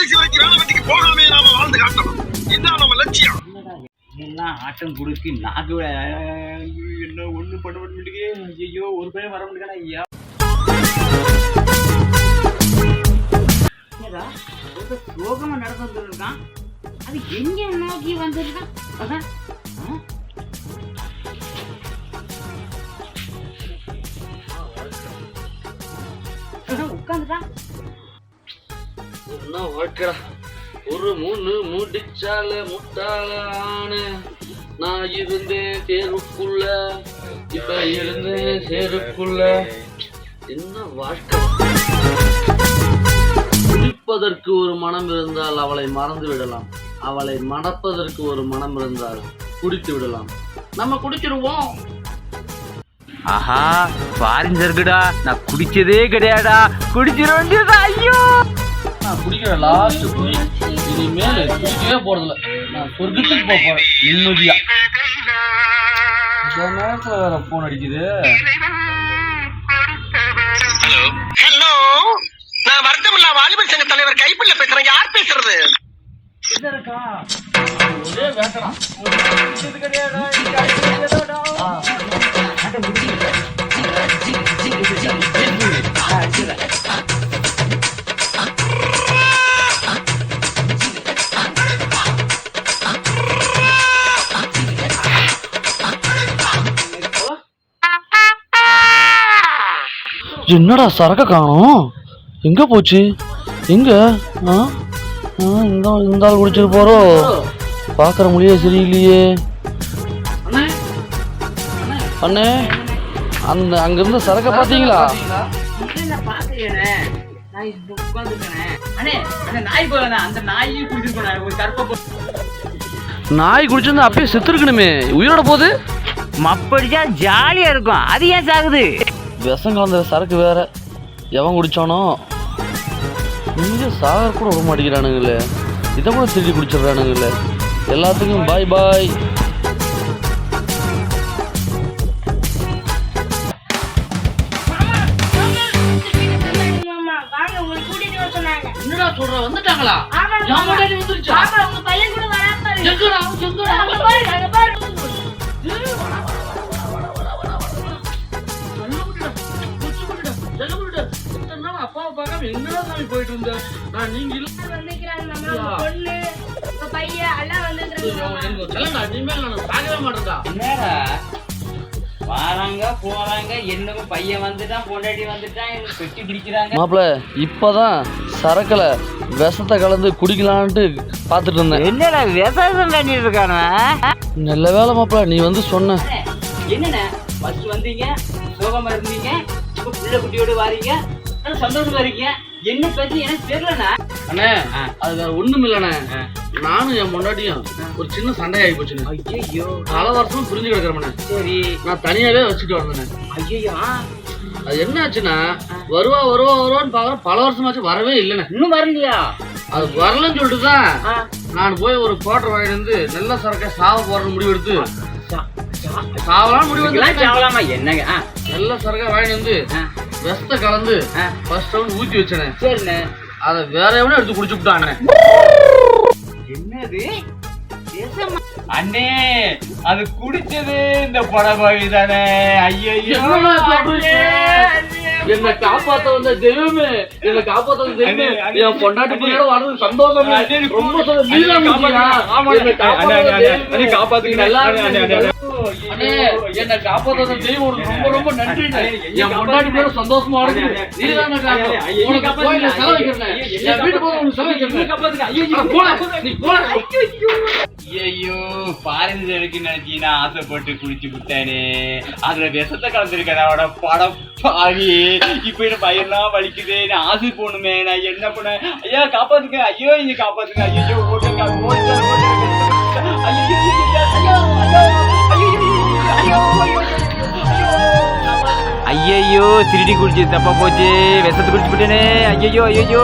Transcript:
கடைசி வரைக்கும் வேலை போகாமே நாம வாழ்ந்து காட்டணும். இதுதான் நம்ம லட்சியம். எல்லாம் ஆட்டம் கொடுக்கு நாக்கு என்ன ஒண்ணு பண்ண முடியலையே. ஐயோ ஒரு பையன் வர முடியாது ஐயா. சோகமா நடந்து வந்துருக்கான். அது எங்க நோக்கி வந்திருக்கான்? உட்காந்துட்டான் என்ன வாழ்க்கடா? ஒரு மூணு முடிச்சால முட்டாளான நான் இருந்தேன் தேருக்குள்ள இப்ப இருந்தேன் சேருக்குள்ள என்ன வாழ்க்கை? குடிப்பதற்கு ஒரு மனம் இருந்தால் அவளை மறந்து விடலாம். அவளை மணப்பதற்கு ஒரு மனம் இருந்தால் குடித்து விடலாம். நம்ம குடிச்சிருவோம். ஆஹா பாரிஞ்சு இருக்குடா நான் குடிச்சதே கிடையாடா. குடிச்சிட வேண்டியதா ஐயோ! நான் குடிக்கிற லாஸ்ட் குடி. இனிமேல் குடிக்கவே போறதில்ல. நான் சொர்க்கத்துக்கு போக போறேன். நிம்மதியா. இந்த நேரத்துல வேற போன் அடிக்குது. ஹலோ நான் வருத்தமில்லா வாலிபர் சங்க தலைவர் கைப்பிள்ள பேசுறேன். யார் பேசுறது? ஒரே வேட்டடா என்னடா சரக்க காணோம்? எங்க போச்சு? எங்க? ஆ? ஆ, இந்த இந்த ஆள் குடிச்சிட்டு போறோ. பாக்குற முடியே சரியில்லையே. அண்ணே அந்த அங்க இருந்த சரக்க அந்த நாய் குடிச்சிருந்தா அப்பயே செத்து இருக்கணுமே உயிரோட போகுது? மப்படிச்சா ஜாலியா இருக்கும். அது ஏன் சாகுது? விஷம் கலந்த சரக்கு வேற எவன் குடிச்சானோ இங்கே சாகர் கூட விட மாட்டேங்கிறானுங்களே இதை கூட திருடி குடிச்சிடுறானுங்களே எல்லாத்துக்கும் பாய் பாய். என்னடா சொல்ற வந்துட்டாங்களா? ஆமா, உங்க பையன் கூட. எங்கடா எங்கடா பாரு, பாரு. பார்க்காம எங்கடா சாமி போயிட்டு இருந்த? நான் நீங்க இல்ல. வந்துக்கிறாங்க மாமா, உங்க பொண்ணு, உங்க பையன் எல்லாம் வந்துக்கிறாங்க மாமா. எனக்கு சொல்லுங்க இனிமேல் நான் சாகவே மாட்டேன்டா. என்னடா? வராங்க போறாங்க என்னமோ பையன் வந்துட்டான் பொண்டாட்டி வந்துட்டான் எனக்கு பெட்டி பிடிக்கிறாங்க. மாப்பிள இப்பதான் சரக்குல விஷத்தை கலந்து குடிக்கலான்ட்டு பார்த்துட்டு இருந்தேன். என்னடா விவசாயம் பண்ணிட்டு இருக்கானே? நல்ல வேலை மாப்பிள நீ வந்து சொன்ன. என்னண்ணே ஃபர்ஸ்ட் வந்தீங்க சோகமா இருந்தீங்க இப்ப புள்ள குட்டியோட வாரீங்க ஆனா சந்தோஷமா இருக்கீங்க? என்ன பேச்சு எனக்கு தெரியலண்ணா. அண்ணே அது வேற ஒண்ணும் இல்லண்ணே நானும் என் பொண்டாட்டியும் ஒரு சின்ன சண்டை ஆகி போச்சுண்ணே. ஐயோ பல வருஷம் புரிஞ்சு கிடக்குறேன் சரி. நான் தனியாவே வச்சுட்டு வந்தேன் ஐயோ அது என்ன ஆச்சுன்னா வருவா வருவா வருவான்னு பாக்குறேன் பல வருஷமாச்சு வரவே இல்லைண்ணே. இன்னும் வரலையா? அது வரலன்னு சொல்லிட்டு தான் நான் போய் ஒரு குவார்டர் வாங்கிட்டு வந்து நல்ல சரக்கை சாவ போறேன்னு முடிவு எடுத்து சா- சா- சாவலாம் முடிவு சாவலாமா? என்னங்க? நல்ல சரக்கை வாங்கிட்டு வந்து விஷத்தை கலந்து. ஃபர்ஸ்ட் ரவுண்ட் ஊத்தி வச்சேனே. சரிண்ணே. அதை வேற எவனோ எடுத்து குடிச்சு விட்டானே. என்னது? அண்ணே அது குடிச்சது இந்த படபாவி தானே. ஐயோ? என்னை காப்பாத்த வந்த தெய்வமே என்னை காப்பாத்த வந்த தெய்வமே. என் பொண்டாட்டி பிள்ளையோட வாழ்றது சந்தோஷமே. அண்ணே, ரொம்ப சந்தோஷம். நீதான் முக்கியம். என்னை என்னை காப்பாத்த வந்த தெய்வம் ரொம்ப ரொம்ப நன்றி என் பொண்டாட்டி பிள்ளையோட சந்தோஷமா இருக்கு நீதான் காரணம். உனக்கு கோயில செலவைக்கிறேன் என் வீட்டு போக உனக்கு செலவைக்கிறேன் போல நீ போல ஐயோ பாரஞ்சு இருக்கு நினைச்சீனா ஆசைப்பட்டு குடிச்சு விட்டானே. அதுல விஷத்தை கலந்துருக்கேன் அவட படம் பாவி இப்ப என்ன பையன்லாம் வலிக்குது நான் ஆசை போகணுமே நான் என்ன பண்ண? ஐயா காப்பாத்துங்க ஐயோ இங்க காப்பாத்துங்க. ஐயோ ஓட்டுங்க ஐயோ திருடி குடிச்சு தப்பா போச்சு. விஷத்து குடிச்சு விட்டேனே ஐயோ ஐயோ